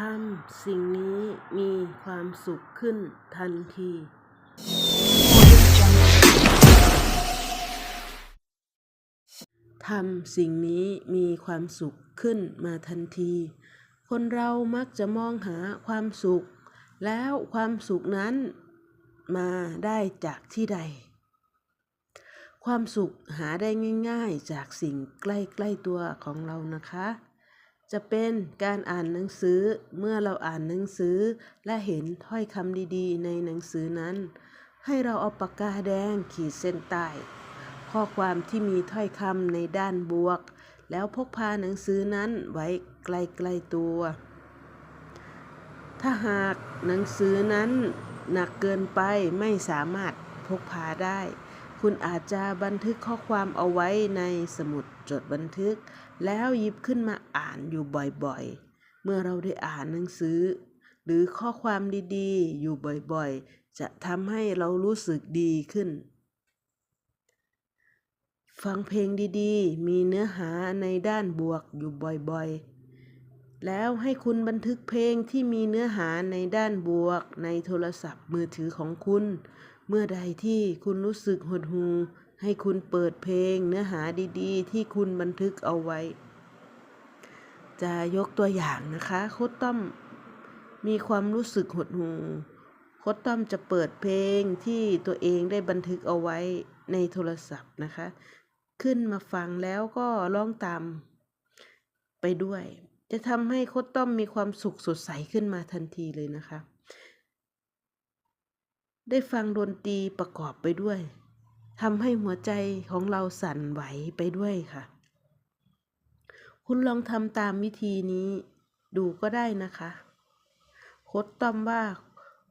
ทำสิ่งนี้มีความสุขขึ้นทันที ทำสิ่งนี้มีความสุขขึ้นมาทันที คนเรามักจะมองหาความสุข แล้วความสุขนั้นมาได้จากที่ใด ความสุขหาได้ง่าย ๆจากสิ่งใกล้ ๆ ตัวของเรานะคะ จะเป็นการอ่านหนังสือเมื่อเราอ่านหนังสือ และเห็นถ้อยคำดีๆ ในหนังสือนั้น ให้เราเอาปากกาแดงขีดเส้นใต้ข้อความที่มีถ้อยคำในด้านบวก แล้วพกพาหนังสือนั้นไว้ใกล้ๆตัว ถ้าหากหนังสือนั้นหนักเกินไปไม่สามารถพกพาได้ คุณอาจจะบันทึกข้อความเอาไว้ในสมุดจดบันทึก แล้วหยิบขึ้นมาอ่านอยู่บ่อยๆ เมื่อเราได้อ่านหนังสือ หรือข้อความดีๆ อยู่บ่อยๆ จะทำให้เรารู้สึกดีขึ้น ฟังเพลงดีๆ มีเนื้อหาในด้านบวกอยู่บ่อยๆแล้วให้คุณบันทึกเพลงที่มีเนื้อหาในด้านบวกในโทรศัพท์มือถือของคุณ เมื่อใดที่คุณรู้สึกหดหู่ให้คุณเปิดเพลงเนื้อหาดีๆ ที่คุณบันทึกเอาไว้ จะยกตัวอย่างนะคะโค้ดต้อมมีความรู้สึกหดหู่โค้ดต้อมจะเปิดเพลงที่ตัวเองได้บันทึกเอาไว้ในโทรศัพท์นะคะ ขึ้นมาฟังแล้วก็ร้องตามไปด้วย จะทำให้โค้ดต้อมมีความสุขสดใสขึ้นมาทันทีเลยนะคะ ได้ฟังดนตรีประกอบไปด้วยทำให้หัวใจของเราสั่นไหวไปด้วยค่ะ คุณลองทำตามวิธีนี้ดูก็ได้นะคะโคดต้อมว่า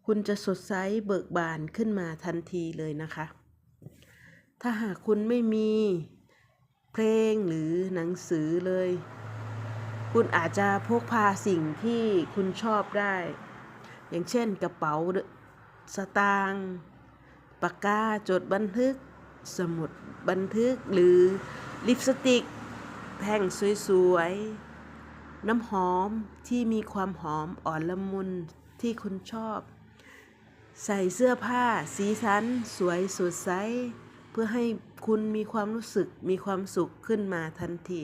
คุณจะสดใสเบิกบานขึ้นมาทันทีเลยนะคะ ถ้าหากคุณไม่มีเพลงหรือหนังสือเลย คุณอาจจะพกพาสิ่งที่คุณชอบได้ อย่างเช่นกระเป๋า สตางค์ปากกาจดบันทึก สมุดบันทึกหรือลิปสติก แท่งสวยๆ น้ำหอมที่มีความหอมอ่อนละมุนที่คุณชอบ ใส่เสื้อผ้าสีสันสวยสดใสเพื่อให้คุณมีความรู้สึกมีความสุขขึ้นมาทันที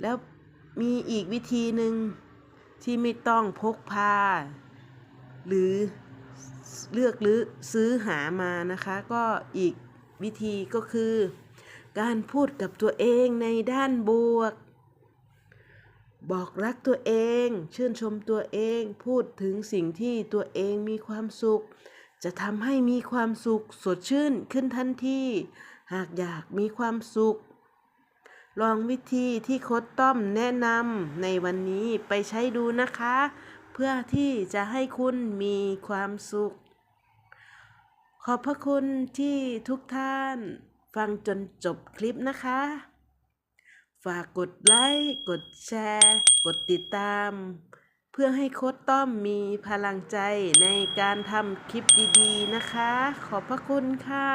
แล้วมีอีกวิธีหนึ่งที่ไม่ต้องพกพา หรือ เลือกหรือซื้อหามานะคะ ก็อีกวิธีก็คือ การพูดกับตัวเองในด้านบวก บอกรักตัวเอง ชื่นชมตัวเอง พูดถึงสิ่งที่ตัวเองมีความสุข จะทำให้มีความสุขสดชื่นขึ้นทันทีหากอยากมีความสุข ลองวิธีที่โค้ดต้อมแนะนำในวันนี้ไปใช้ดูนะคะ เพื่อที่จะให้คุณมีความสุข ขอบพระคุณที่ทุกท่านฟังจนจบคลิปนะคะ ฝากกดไลค์ กดแชร์ กดติดตาม เพื่อให้โค้ดต้อมมีพลังใจในการทำคลิปดีๆนะคะ ขอบพระคุณค่ะ